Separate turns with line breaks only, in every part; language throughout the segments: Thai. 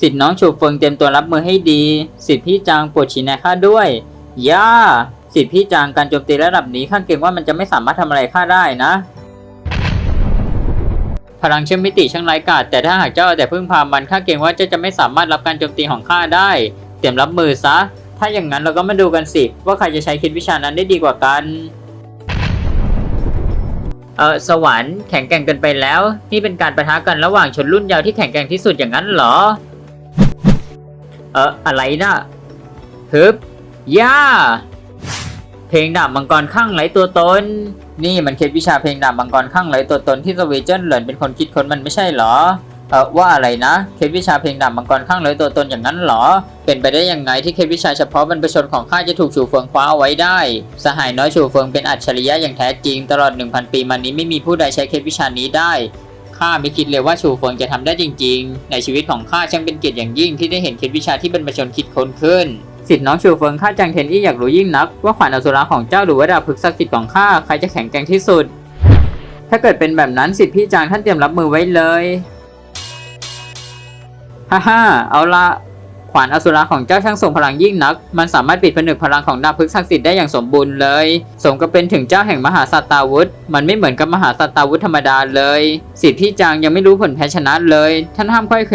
สิทธิ์น้องฉูเฟิงเตรียมตัวรับมือให้ดี สิทธิ์พี่จางปวดฉีแนข้าด้วย ย่า สิทธิ์พี่จางการโจมตีระดับนี้ข้าเกรงว่ามันจะไม่สามารถทำอะไรข้าได้นะ พลังเชื่อมมิติช่างไร้กาจแต่ถ้าหากเจ้าเอาแต่พึ่งพามันข้าเกรงว่าเจ้าจะไม่สามารถรับการโจมตีของข้าได้ เตรียมรับมือซะ ถ้าอย่างนั้นเราก็มาดูกันสิ ว่าใครจะใช้คิดวิชานั้นได้ดีกว่ากันเออสวรรค์แข็งแกร่งเกินไปแล้ว นี่เป็นการประทะกันระหว่างชนรุ่นยาวที่แข็งแกร่งที่สุดอย่างนั้นเหรอ เอออะไรนะฮึบย่า เพลงดาบมังกรข้างไร้ตัวตน นี่มันเคล็ดวิชาเพลงดาบมังกรข้างไร้ตัวตนที่สวีเจนเหลินเป็นคนคิดค้นมันไม่ใช่เหรอ เออว่าอะไรนะ เคล็ดวิชาเพลงดาบมังกรข้างไร้ตัวตนอย่างนั้นเหรอ เป็นไปได้ยังไงที่เคล็ดวิชาเฉพาะบรรพชนของข้าจะถูกฉูเฟิงคว้าเอาไว้ได้ สหายน้อยฉูเฟิงเป็นอัจฉริยะอย่างแท้จริง ตลอด 1,000 ปีมานี้ไม่มีผู้ใดใช้เคล็ดวิชานี้ได้ ข้าไม่คิดเลยว่าชูเฟิงจะทำได้จริง ๆ ในชีวิตของข้าช่างเป็นเกียรติอย่างยิ่งที่ได้เห็นเคล็ดวิชาที่บรรพชนคิดค้นขึ้นสิทธิ์น้องชูเฟิงข้าจังเทนอี้อยากรู้ยิ่งนัก ว่าขวานอสุราของเจ้าหรือว่าดาบพึกศักดิ์สิทธิ์ของข้าใครจะแข็งแกร่งที่สุด ถ้าเกิดเป็นแบบนั้นสิทธิ์พี่จางท่านเตรียมรับมือไว้เลยฮ่าฮ่าเอาละ ขวานอสุราของเจ้าช่างทรงพลังยิ่งนัก มันสามารถปิดผนึกพลังของดาบพึกษ์ศักดิ์สิทธิ์ได้อย่างสมบูรณ์เลย สมกับเป็นถึงเจ้าแห่งมหาสัตตาวุธ มันไม่เหมือนกับมหาสัตตาวุธธรรมดาเลย สิทธิ์พี่จางยังไม่รู้ผลแพ้ชนะเลย ท่านห้ามค่อยเข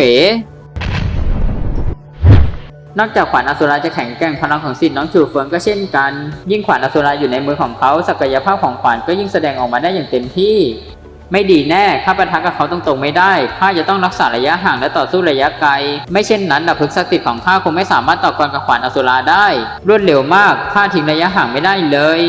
นอกจากขวานอสุราจะแข็งแกร่งพลังของสิทธิ์น้องจูเฟิงก็เช่นกัน ยิ่งขวานอสุราอยู่ในมือของเขาศักยภาพของขวานก็ยิ่งแสดงออกมาได้อย่างเต็มที่ ไม่ดีแน่ข้าปะทะกับเขาตรงๆไม่ได้ข้าจะต้องรักษาระยะห่างและต่อสู้ระยะไกล ไม่เช่นนั้นดาบพึกษ์ศักดิ์สิทธิ์ของข้าคงไม่สามารถต่อกรกับขวานอสุราได้ รวดเร็วมากข้าทิ้งระยะห่างไม่ได้เลย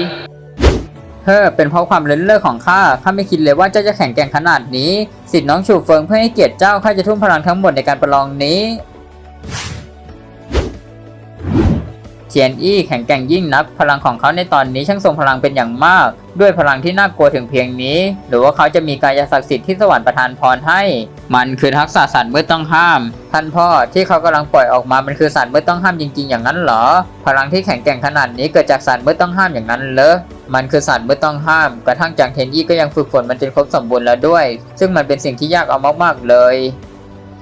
เฮ้อเป็นเพราะความเลินเล่อของข้า ข้าไม่คิดเลยว่าเจ้าจะแข็งแกร่งขนาดนี้ สิทธิ์น้องฉูเฟิงเพื่อให้เกียรติเจ้าข้าจะทุ่มพลังทั้งหมดในการประลองนี้ เทียนอี้แข็งแกร่งยิ่งนัก พลังของเขาในตอนนี้ช่างทรงพลังเป็นอย่างมาก ด้วยพลังที่น่ากลัวถึงเพียงนี้ หรือว่าเขาจะมีกายศักดิ์สิทธิ์ที่สวรรค์ประทานพรให้ มันคือทักษะสัตว์มืดต้องห้าม ท่านพ่อที่เขากำลังปล่อยออกมามันคือสัตว์มืดต้องห้ามจริงๆ อย่างนั้นเหรอ พลังที่แข็งแกร่งขนาดนี้เกิดจากสัตว์มืดต้องห้ามอย่างนั้นเหรอมันคือสัตว์มืดต้องห้าม กระทั่งจางเทนยี่ก็ยังฝึกฝนมันจนครบสมบูรณ์แล้วด้วย ซึ่งมันเป็นสิ่งที่ยากเอามากๆเลย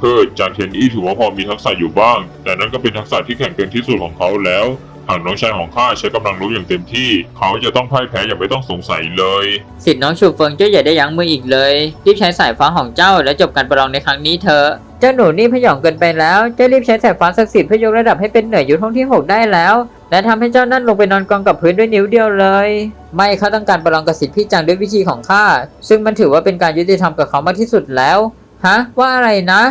เพิดจางเทนอี้ถือว่าพอมีทักษะอยู่บ้าง แต่นั่นก็เป็นทักษะที่แข็งแกร่งที่สุดของเขาแล้ว หากน้องชายของข้าใช้กำลังรู้อย่างเต็มที่ เขาจะต้องพ่ายแพ้อย่างไม่ต้องสงสัยเลย
สิทธิ์น้องชูเฟิงเจ้าอย่าได้ยั้งมืออีกเลย รีบใช้สายฟ้าของเจ้าและจบการประลองในครั้งนี้เถอะ เจ้าหนูนี่พยองเกินไปแล้ว เจ้ารีบใช้สายฟ้าศักดิ์สิทธิ์เพื่อยกระดับให้เป็นเหนือยุทธห้องที่6ได้แล้ว และทำให้เจ้านั่นลงไปนอนกองกับพื้นด้วยนิ้วเดียวเลย ไม่เขาต้องการประลองกับสิทธิ์พี่จังด้วยวิธีของข้า ซึ่งมันถือว่าเป็นการยุติธรรมกับเขามากที่สุดแล้ว ฮะ ว่าอะไรนะ